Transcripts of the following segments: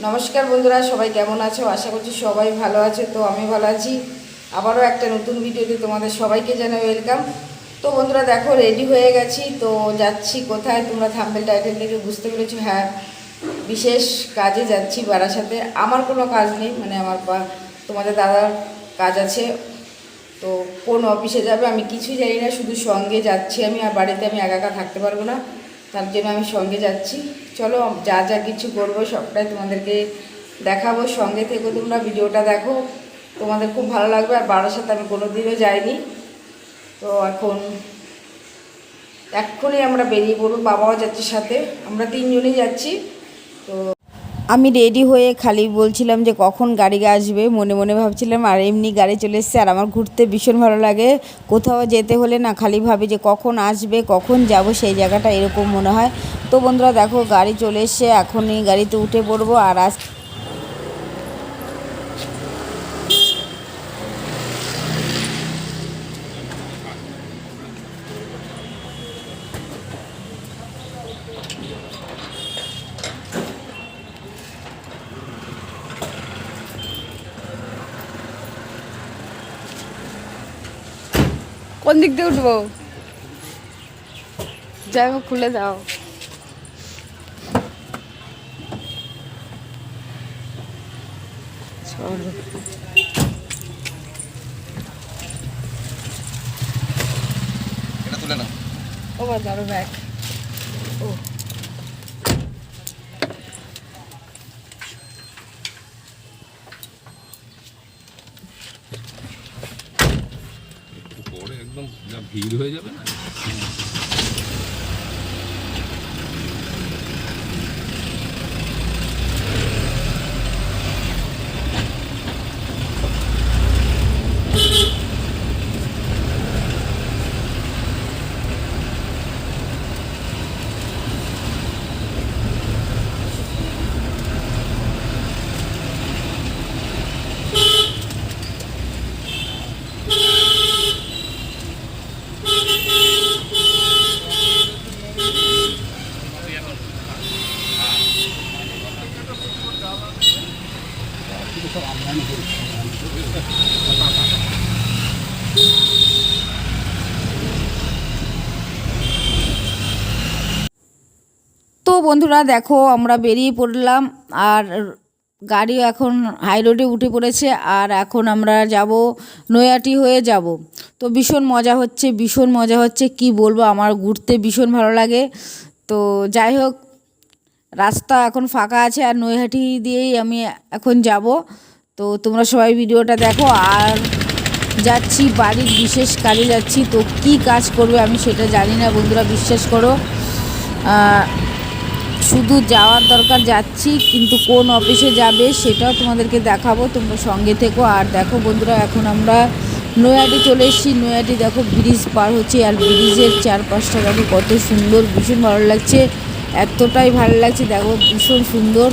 নমস্কার বন্ধুরা, সবাই কেমন আছো? আশা করছি সবাই ভালো আছে, তো আমি ভালো আছি। আবারও একটা নতুন ভিডিওতে তোমাদের সবাইকে জানাই ওয়েলকাম তো বন্ধুরা, দেখো রেডি হয়ে গেছি, তো যাচ্ছি কোথায়? তোমরা থাম্বেল টাইটেল থেকে বুঝতে পেরেছ হ্যাঁ বিশেষ কাজে যাচ্ছি বারাসাতে। আমার কোনো কাজ নেই মানে আমার বা, তোমাদের দাদার কাজ আছে। তো কোন অফিসে যাবে আমি কিছুই জানি না, শুধু সঙ্গে যাচ্ছি আমি, আর বাড়িতে আমি একা একা থাকতে পারব না। তার জন্য আমি সঙ্গে যাচ্ছি। চলো, যা যা কিছু করব সবটাই তোমাদেরকে দেখাবো। সঙ্গে থেকে তোমরা, ভিডিওটা দেখো। তোমাদের খুব ভালো লাগবে। আর বারোর সাথে আমি কোনো দিনও যাইনি। তো এখন এক্ষুনি আমরা বেরিয়ে পড়ব বাবাও যাচ্ছে সাথে। আমরা তিনজনেই যাচ্ছি। তো আমি রেডি হয়ে খালি বলছিলাম যে কখন গাড়ি আসবে, মনে মনে ভাবছিলাম, আর এমনি গাড়ি চলে এসছে, আর আমার ঘুরতে ভীষণ ভালো লাগে। কোথাও যেতে হলে না, খালি ভাবি যে কখন আসবে, কখন যাব, সেই জায়গাটা এরকম মনে হয়। তো বন্ধুরা দেখো, গাড়ি চলে এসছে, এখনই গাড়িতে উঠে পড়ব, আর আজ কোন দিক দিয়ে উঠবো? যাই হোক খুলে দাও ও বা ধরো ব্যাগ ও পরে একদম যা ভিড় হয়ে যাবে না? বন্ধুরা, দেখো আমরা বেরিয়ে পড়লাম আর গাড়ি এখন হাই রোডে উঠে পড়েছে আর এখন আমরা যাব নৈয়াটি হয়ে যাব। তো ভীষণ মজা হচ্ছে, ভীষণ মজা হচ্ছে, কি বলব, আমার ঘুরতে ভীষণ ভালো লাগে। তো যাই হোক, রাস্তা এখন ফাঁকা আছে আর নৈহাটি দিয়েই আমি এখন যাব। তো তোমরা সবাই ভিডিওটা দেখো আর যাচ্ছি, বাড়ির বিশেষ কাজে যাচ্ছি। তো কি কাজ করবে আমি সেটা জানি না, বন্ধুরা, বিশ্বাস করো। শুধু যাওয়ার দরকার যাচ্ছি, কিন্তু কোন অফিসে যাবে সেটাও তোমাদেরকে দেখাবো, তোমরা সঙ্গে থেকো। আর দেখো বন্ধুরা, এখন আমরা নৈহাটি চলে এসেছি। নৈহাটি দেখো ব্রিজ পার হচ্ছে, আর ব্রিজের চারপাশটা দেখো কত সুন্দর, ভীষণ ভালো লাগছে। এতটাই ভালো লাগছে, দেখো ভীষণ সুন্দর।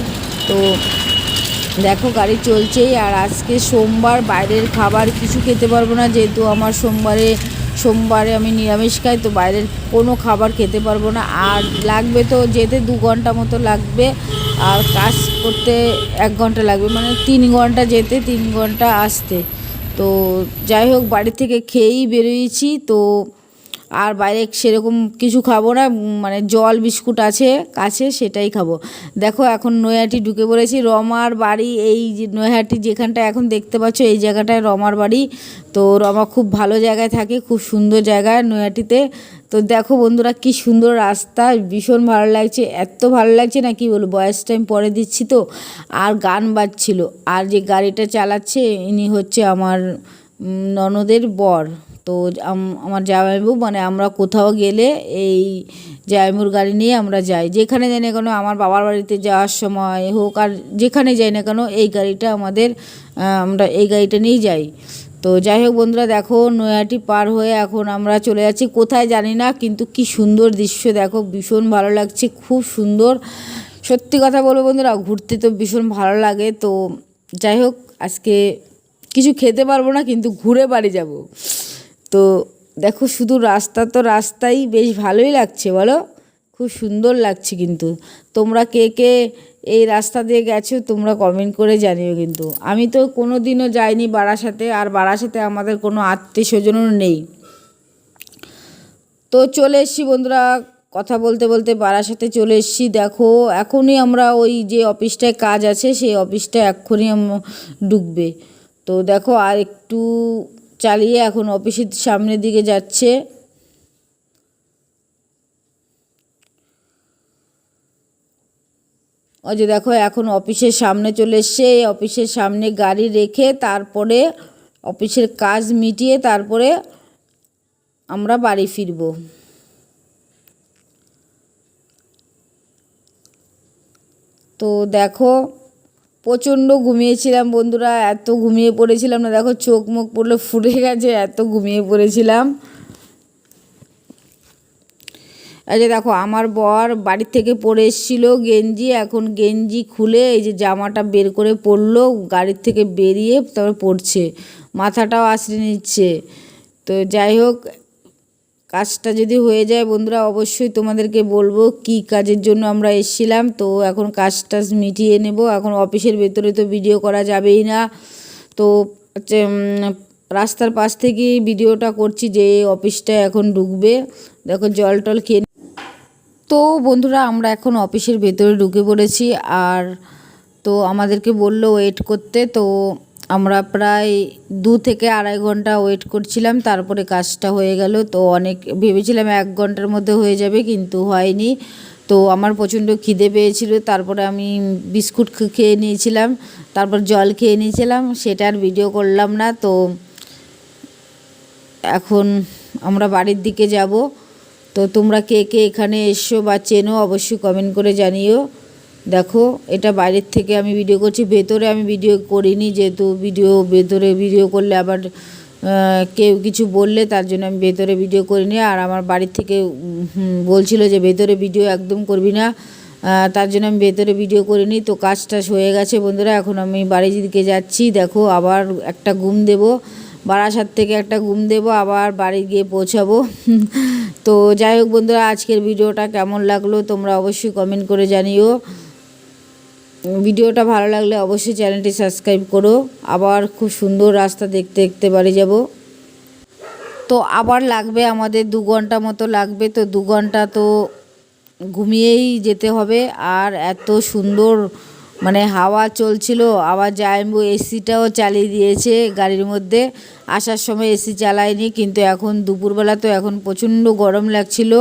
তো দেখো গাড়ি চলছেই, আর আজকে সোমবার বাইরের খাবার কিছু খেতে পারব না, যেহেতু আমার সোমবারে সোমবারে আমি নিরামিষ খাই, তো বাইরের কোনো খাবার খেতে পারব না। আর লাগবে তো যেতে দু ঘণ্টা মতো লাগবে, আর কাজ করতে এক ঘণ্টা লাগবে মানে তিন ঘণ্টা যেতে, তিন ঘণ্টা আসতে। তো যাই হোক, বাড়ি থেকে খেয়েই বেরিয়েছি, তো আর বাইরে সেরকম কিছু খাব না মানে জল বিস্কুট আছে, কাছে সেটাই খাব। দেখো এখন নৈহাটি ঢুকে পড়েছি, রমার বাড়ি, এই যে নৈহাটি যেখানটা এখন দেখতে পাচ্ছ, এই জায়গাটায় রমার বাড়ি। তো রমা খুব ভালো জায়গায় থাকে, খুব সুন্দর জায়গায় নৈহাটিতে। তো দেখো বন্ধুরা কি সুন্দর রাস্তা, ভীষণ ভালো লাগছে, এত ভালো লাগছে না কি বলব, বয়স টাইম পরে দিচ্ছি তো। আর গান বাজছিল, আর যে গাড়িটা চালাচ্ছে, ইনি হচ্ছে আমার ননদের বর। তো আম- আমার জামাইবাবু মানে আমরা কোথাও গেলে এই জামাইবুর গাড়ি নিয়ে আমরা যাই। যেখানে যাই না কেন আমার বাবার বাড়িতে যাওয়ার সময় হোক আর যেখানে যাই না কেন এই গাড়িটা আমাদের আমরা এই গাড়িটা নিয়েই যাই। তো যাই হোক বন্ধুরা, দেখো নয়াটি পার হয়ে এখন আমরা চলে যাচ্ছি। কোথায় জানি না, কিন্তু কি সুন্দর দৃশ্য, দেখো ভীষণ ভালো লাগছে, খুব সুন্দর। সত্যি কথা বলব বন্ধুরা, ঘুরতে তো ভীষণ ভালো লাগে। তো যাই হোক, আজকে কিছু খেতে পারব না, কিন্তু ঘুরে বাড়ি যাব। তো দেখো শুধু রাস্তা তো রাস্তাই বেশ ভালোই লাগছে বলো? খুব সুন্দর লাগছে কিন্তু। তোমরা কে কে এই রাস্তা দিয়ে গেছো তোমরা কমেন্ট করে জানিও কিন্তু। আমি তো কোনো দিনও যাইনি বারাসাতে, আর বারাসাতে আমাদের কোনো আত্মীয় স্বজনও নেই। তো চলে এসছি বন্ধুরা, কথা বলতে বলতে বারাসাতে চলে এসছি। দেখো, এখনই আমরা ওই যে অফিসটায় কাজ আছে, সেই অফিসটা এক্ষুনি ঢুকবে। তো দেখো আর একটু চালিয়ে এখন অফিসের সামনের দিকে যাচ্ছে। ওই যে দেখো, এখন অফিসের সামনে চলে এসছে। এই অফিসের সামনে গাড়ি রেখে তারপরে অফিসের কাজ মিটিয়ে তারপরে আমরা বাড়ি ফিরব। তো দেখো প্রচণ্ড ঘুমিয়েছিলাম বন্ধুরা, এত ঘুমিয়ে পড়েছিলাম না, দেখো চোখ মুখ পড়লে ফুটে গেছে, এত ঘুমিয়ে পড়েছিলাম। যে দেখো, আমার বর বাড়ির থেকে পরে এসেছিল গেঞ্জি, এখন গেঞ্জি খুলে এই যে জামাটা বের করে পরলো, গাড়ির থেকে বেরিয়ে তারপরে পড়ছে, মাথাটাও আশ্রে নিচ্ছে। তো যাই হোক কাজটা যদি হয়ে যায় বন্ধুরা, অবশ্যই তোমাদেরকে বলব কি কাজের জন্য আমরা এসেছিলাম। তো এখন কাজ টাজ মিটিয়ে নেব। এখন অফিসের ভেতরে তো ভিডিও করা যাবেই না। তো রাস্তার পাশ থেকেই ভিডিওটা করছি যে অফিসটা এখন ঢুকবে। দেখো জল টল খেয়ে তো বন্ধুরা, আমরা এখন অফিসের ভেতরে ঢুকে পড়েছি। আর তো আমাদেরকে বলল ওয়েট করতে। তো আমরা প্রায় দু থেকে আড়াই ঘণ্টা ওয়েট করছিলাম, তারপরে কাজটা হয়ে গেল। তো অনেক ভেবেছিলাম এক ঘণ্টার মধ্যে হয়ে যাবে, কিন্তু হয়নি। তো আমার প্রচণ্ড খিদে পেয়েছিল, তারপরে আমি বিস্কুট খেয়ে নিয়েছিলাম, তারপর জল খেয়ে নিয়েছিলাম, সেটা আর ভিডিও করলাম না। তো এখন আমরা বাড়ির দিকে যাব। তো তোমরা কে কে এখানে এসো বা চেনো অবশ্যই কমেন্ট করে জানিও। দেখো, এটা বাইরের থেকে আমি ভিডিও করছি, ভেতরে আমি ভিডিও করিনি যেহেতু ভিডিও ভেতরে ভিডিও করলে আবার কেউ কিছু বললে তার জন্য আমি ভেতরে ভিডিও করিনি। আর আমার বাড়ির থেকে বলছিল যে ভেতরে ভিডিও একদম করবি না। তার জন্য আমি ভেতরে ভিডিও করিনি। তো কাজ টাজ হয়ে গেছে বন্ধুরা, এখন আমি বাড়ির দিকে যাচ্ছি। দেখো, আবার একটা ঘুম দেবো, বারাসাত থেকে একটা ঘুম দেবো, আবার বাড়ি গিয়ে পৌঁছাবো। তো যাই হোক বন্ধুরা, আজকের ভিডিওটা কেমন লাগল তোমরা অবশ্যই কমেন্ট করে জানিও। ভিডিওটা ভালো লাগলে অবশ্যই চ্যানেলটি সাবস্ক্রাইব করো। আবার খুব সুন্দর রাস্তা দেখতে দেখতে বাড়ি যাব। তো আবার লাগবে আমাদের দু ঘণ্টা মতো লাগবে। তো দু ঘণ্টা তো ঘুমিয়েই যেতে হবে। আর এত সুন্দর মানে হাওয়া চলছিল। আবার জায়ম্বু এসিটাও চালিয়ে দিয়েছে গাড়ির মধ্যে। আসার সময় এসি চালায়নি, কিন্তু এখন দুপুরবেলা তো এখন প্রচণ্ড গরম লাগছিল।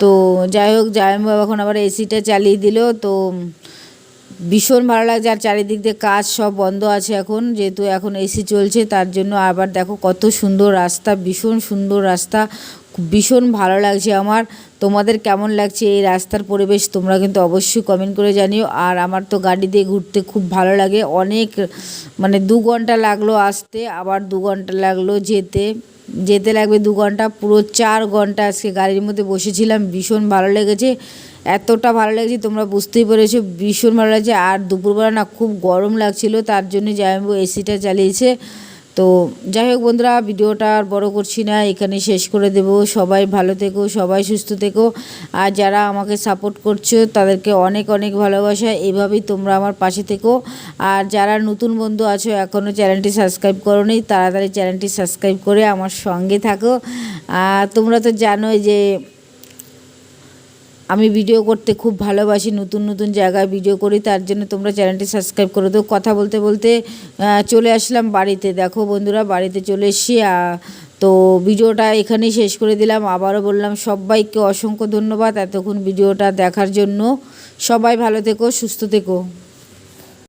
তো যাই হোক, জায়ম্বু এখন আবার এসিটা চালিয়ে দিল। তো ভীষণ ভালো লাগছে, আর চারিদিক দিয়ে কাজ সব বন্ধ আছে এখন, যেহেতু এখন এসি চলছে, তার জন্য আবার দেখো কত সুন্দর রাস্তা, ভীষণ সুন্দর রাস্তা ভীষণ ভালো লাগছে আমার। তোমাদের কেমন লাগছে এই রাস্তার পরিবেশ, তোমরা কিন্তু অবশ্যই কমেন্ট করে জানিও। আর আমার তো গাড়ি দিয়ে ঘুরতে খুব ভালো লাগে, অনেক মানে দু ঘণ্টা লাগল আসতে, আবার দু ঘণ্টা লাগল যেতে। যেতে লাগবে দু ঘণ্টা, পুরো চার ঘণ্টা আজকে গাড়ির মধ্যে বসেছিলাম, ভীষণ ভালো লেগেছে। এতটা ভালো লেগেছে তোমরা বুঝতেই পেরেছ, ভীষণ ভালো লাগছে। আর দুপুরবেলা না খুব গরম লাগছিল, তার জন্য জামাইবাবু এসিটা চালিয়েছে। তো যাই হোক বন্ধুরা, ভিডিওটা আর বড় করছি না, এখানে শেষ করে দেব। সবাই ভালো থেকো, সবাই সুস্থ থেকো। আর যারা আমাকে সাপোর্ট করছ, তাদেরকে অনেক অনেক ভালোবাসা। এভাবেই তোমরা আমার পাশে থেকো। আর যারা নতুন বন্ধু আছো এখনও চ্যানেলটি সাবস্ক্রাইব করো নি তাড়াতাড়ি চ্যানেলটি সাবস্ক্রাইব করে আমার সঙ্গে থাকো। আর তোমরা তো জানোই যে আমি ভিডিও করতে খুব ভালোবাসি, নতুন নতুন জায়গায় ভিডিও করি, তার জন্য তোমরা চ্যানেলটি সাবস্ক্রাইব করে তো কথা বলতে বলতে চলে আসলাম বাড়িতে। দেখো বন্ধুরা, বাড়িতে চলে এসছি। তো ভিডিওটা এখানেই শেষ করে দিলাম। আবারও বললাম, সবাইকে অসংখ্য ধন্যবাদ এতক্ষণ ভিডিওটা দেখার জন্য। সবাই ভালো থেকো, সুস্থ থেকো।